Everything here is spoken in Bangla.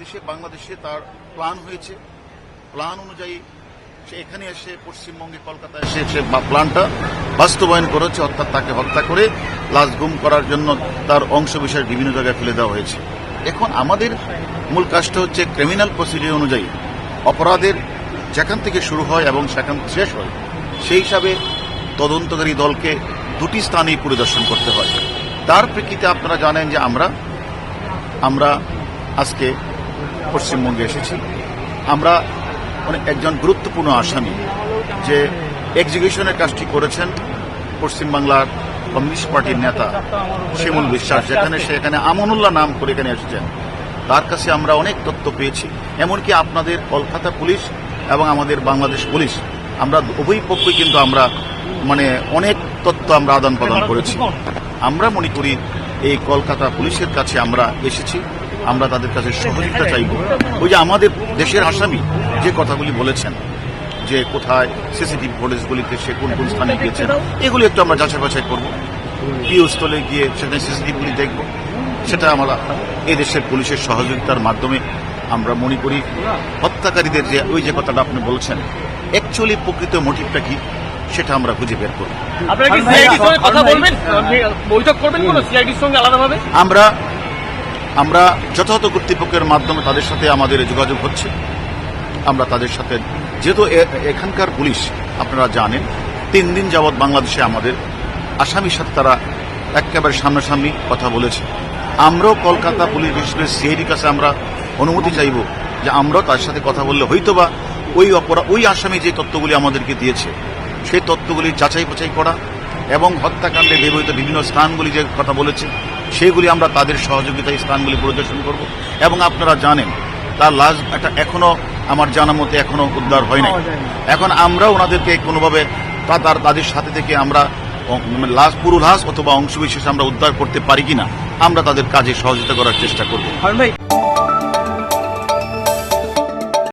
দেশে, বাংলাদেশে তার প্ল্যান হয়েছে। প্ল্যান অনুযায়ী সে এখানে এসে পশ্চিমবঙ্গে কলকাতায় এসে সে প্ল্যানটা বাস্তবায়ন করেছে, অর্থাৎ তাকে হত্যা করে লাশ গুম করার জন্য তার অংশ বিষয় বিভিন্ন জায়গায় ফেলে দেওয়া হয়েছে। এখন আমাদের মূল কাজটা হচ্ছে ক্রিমিনাল প্রসিডিউর অনুযায়ী অপরাধের যেখান থেকে শুরু হয় এবং সেখান শেষ হয়, সেই হিসাবে তদন্তকারী দলকে দুটি স্থানেই পরিদর্শন করতে হয়। তার প্রেক্ষিতে আপনারা জানেন যে আমরা আমরা আজকে পশ্চিমবঙ্গে এসেছি। আমরা মানে একজন গুরুত্বপূর্ণ আসামি যে এক্সিকিউশনের কাজটি করেছেন পশ্চিমবাংলার কমিউনিস্ট পার্টির নেতা শিমুল বিশ্বাস, যেখানে সে এখানে আমনুল্লাহ নাম করে এখানে এসেছেন। তার কাছে আমরা অনেক তথ্য পেয়েছি। এমনকি আপনাদের কলকাতা পুলিশ এবং আমাদের বাংলাদেশ পুলিশ, আমরা উভয় পক্ষই কিন্তু আমরা মানে অনেক তথ্য আমরা আদান প্রদান করেছি। আমরা মনে করি এই কলকাতা পুলিশের কাছে আমরা এসেছি। আমরা তাদের কাছে সহযোগিতা চাইব। ওই যে আমাদের দেশের আসামি যে কথাগুলি বলেছেন, যে কোথায় সিসিটিভি ফুটেজগুলিতে সে কোন কোন স্থানে গিয়েছেন, এগুলি একটু আমরা যাচাই বাছাই করব। স্থলে গিয়ে সেখানে সিসিটিভিগুলি দেখব। সেটা আমরা এই দেশের পুলিশের সহযোগিতার মাধ্যমে আমরা মনে করি, হত্যাকারীদের যে, ওই যে কথাটা আপনি বলছেন অ্যাকচুয়ালি প্রকৃত মোটিভটা কি? সেটা আমরা খুঁজে বের করব। আপনারা কি সিআইডির সঙ্গে কথা বলবেন? বৈঠক করবেন কোন সিআইডির সঙ্গে আলাদাভাবে? আমরা আমরা যথাযথ কর্তৃপক্ষের মাধ্যমে তাদের সাথে আমাদের যোগাযোগ হচ্ছে। আমরা তাদের সাথে যেহেতু এখানকার পুলিশ আপনারা জানেন তিন দিন যাবৎ বাংলাদেশে আমাদের আসামির সাথে তারা একেবারে সামনাসামনি কথা বলেছে। আমরাও কলকাতা পুলিশ বিশেষ করে সিআইডির কাছে আমরা অনুমতি চাইব যে আমরাও তার সাথে কথা বললে হয়তোবা ওই অপরাধ ওই আসামি যে তথ্যগুলি আমাদেরকে দিয়েছে সেই তথ্যগুলি যাচাই বাছাই করা এবং হত্যাকাণ্ডে ব্যবহৃত বিভিন্ন স্থানগুলি যে কথা বলেছে সেগুলি আমরা তাদের সহযোগিতায় স্থানগুলি পরিদর্শন করব। এবং আপনারা জানেন তার লাশ একটা এখনও আমার জানা মতে এখনও উদ্ধার হয় নাই। এখন আমরা ওনাদেরকে কোনোভাবে তা তার তাদের সাথে থেকে আমরা মানে লাশ পুরো লাশ অথবা অংশবিশেষ আমরা উদ্ধার করতে পারি কিনা আমরা তাদের কাজে সহযোগিতা করার চেষ্টা করব।